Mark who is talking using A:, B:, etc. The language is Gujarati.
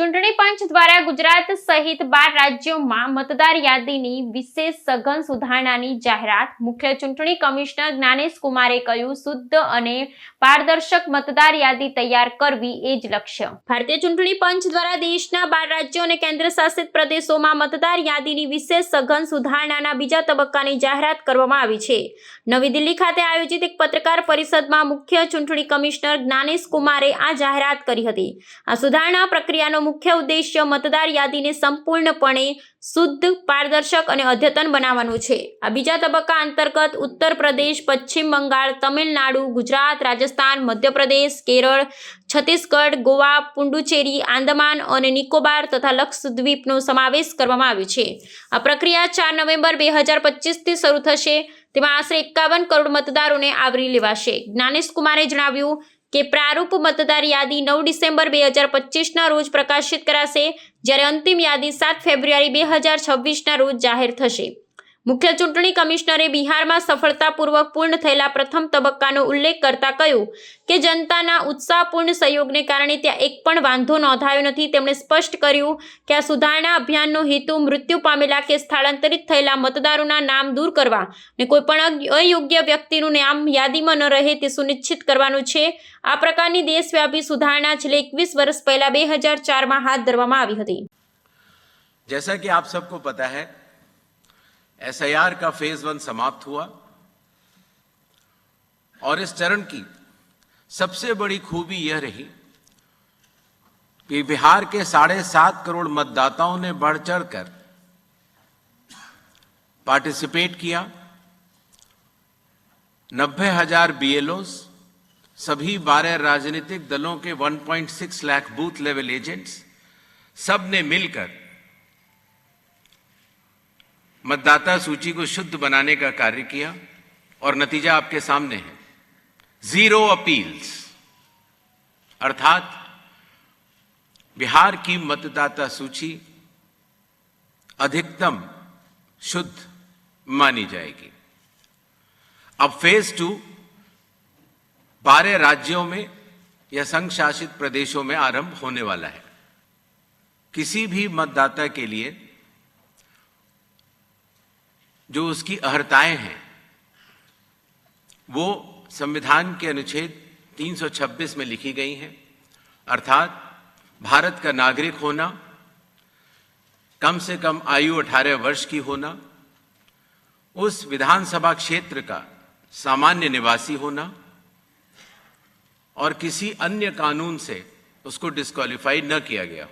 A: ચૂંટણી પંચ દ્વારા ગુજરાત સહિત બાર રાજ્યોમાં મતદાર યાદીની વિશેષ સઘન સુધારણાની જાહેરાત. મુખ્ય ચૂંટણી કમિશનર જ્ઞાનેશ કુમારે કહ્યું, શુદ્ધ અને પારદર્શક મતદાર યાદી તૈયાર કરવી એ જ લક્ષ્ય. ભારતીય ચૂંટણી પંચ દ્વારા દેશના બાર રાજ્યો અને કેન્દ્ર શાસિત પ્રદેશોમાં મતદાર યાદીની વિશેષ સઘન સુધારણાના બીજા તબક્કાની જાહેરાત કરવામાં આવી છે. નવી દિલ્હી ખાતે આયોજિત એક પત્રકાર પરિષદમાં મુખ્ય ચૂંટણી કમિશનર જ્ઞાનેશ કુમારે આ જાહેરાત કરી હતી. આ સુધારણા પ્રક્રિયાનો મુખ્ય ઉદ્દેશ્ય મતદાર યાદીને સંપૂર્ણપણે શુદ્ધ, પારદર્શક અને અદ્યતન બનાવવાનું છે. આ બીજા તબક્કા અંતર્ગત ઉત્તર પ્રદેશ, પશ્ચિમ બંગાળ, તમિલનાડુ, ગુજરાત, રાજસ્થાન, મધ્યપ્રદેશ, કેરળ, છત્તીસગઢ, ગોવા, પુડુચેરી, આંદામાન અને નિકોબાર તથા લક્ષદ્વીપનો સમાવેશ કરવામાં આવ્યો છે. આ પ્રક્રિયા ચાર નવેમ્બર બે હજાર પચીસથી શરૂ થશે. તેમાં આશરે એકાવન કરોડ મતદારોને આવરી લેવાશે. જ્ઞાનેશ કુમારે જણાવ્યું કે પ્રારૂપ મતદાર યાદી નવ ડિસેમ્બર બે હજાર પચીસના રોજ પ્રકાશિત કરાશે, જ્યારે અંતિમ યાદી સાત ફેબ્રુઆરી બે હજાર છવ્વીસના રોજ જાહેર થશે. મુખ્ય ચૂંટણી કમિશનરે બિહારમાં સફળતાપૂર્વક પૂર્ણ થયેલા પ્રથમ તબક્કાનો ઉલ્લેખ કરતા કહ્યું કે જનતાના ઉત્સાહપૂર્ણ સહયોગને કારણે ત્યાં એક પણ વાંધો નોંધાયો નથી. તેમણે સ્પષ્ટ કર્યું કે આ સુધારણા અભિયાનનો હેતુ મૃત્યુ પામેલા કે સ્થળાંતરિત થયેલા મતદારોના નામ દૂર કરવા અને કોઈપણ અયોગ્ય વ્યક્તિનું નામ યાદીમાં ન રહે તે સુનિશ્ચિત કરવાનું છે. આ પ્રકારની દેશવ્યાપી સુધારણા છેલ્લે એકવીસ વર્ષ પહેલા બે હજાર ચારમાં હાથ ધરવામાં આવી હતી.
B: જૈસા કે આપ સબકો પતા હૈ एसआईआर का फ़ेज़ वन समाप्त हुआ। और इस चरण की सबसे बड़ी खूबी यह रही कि बिहार के साढ़े सात करोड़ मतदाताओं ने बढ़ चढ़कर पार्टिसिपेट किया। नब्बे हज़ार बीएलओ सभी बारह राजनीतिक दलों के 1.6 लाख बूथ लेवल एजेंट्स सबने मिलकर मतदाता सूची को शुद्ध बनाने का कार्य किया और नतीजा आपके सामने है। ज़ीरो अपील्स अर्थात, बिहार की मतदाता सूची अधिकतम शुद्ध मानी जाएगी। अब फ़ेज़ टू बारह राज्यों में या संघ शासित प्रदेशों में आरंभ होने वाला है। किसी भी मतदाता के लिए जो उसकी अहर्ताएँ हैं, वो संविधान के अनुच्छेद 326 में लिखी गई हैं। अर्थात, भारत का नागरिक होना, कम से कम आयु 18 वर्ष की होना, उस विधानसभा क्षेत्र का सामान्य निवासी होना, और किसी अन्य कानून से उसको डिस्क्वालीफाई न किया गया हो।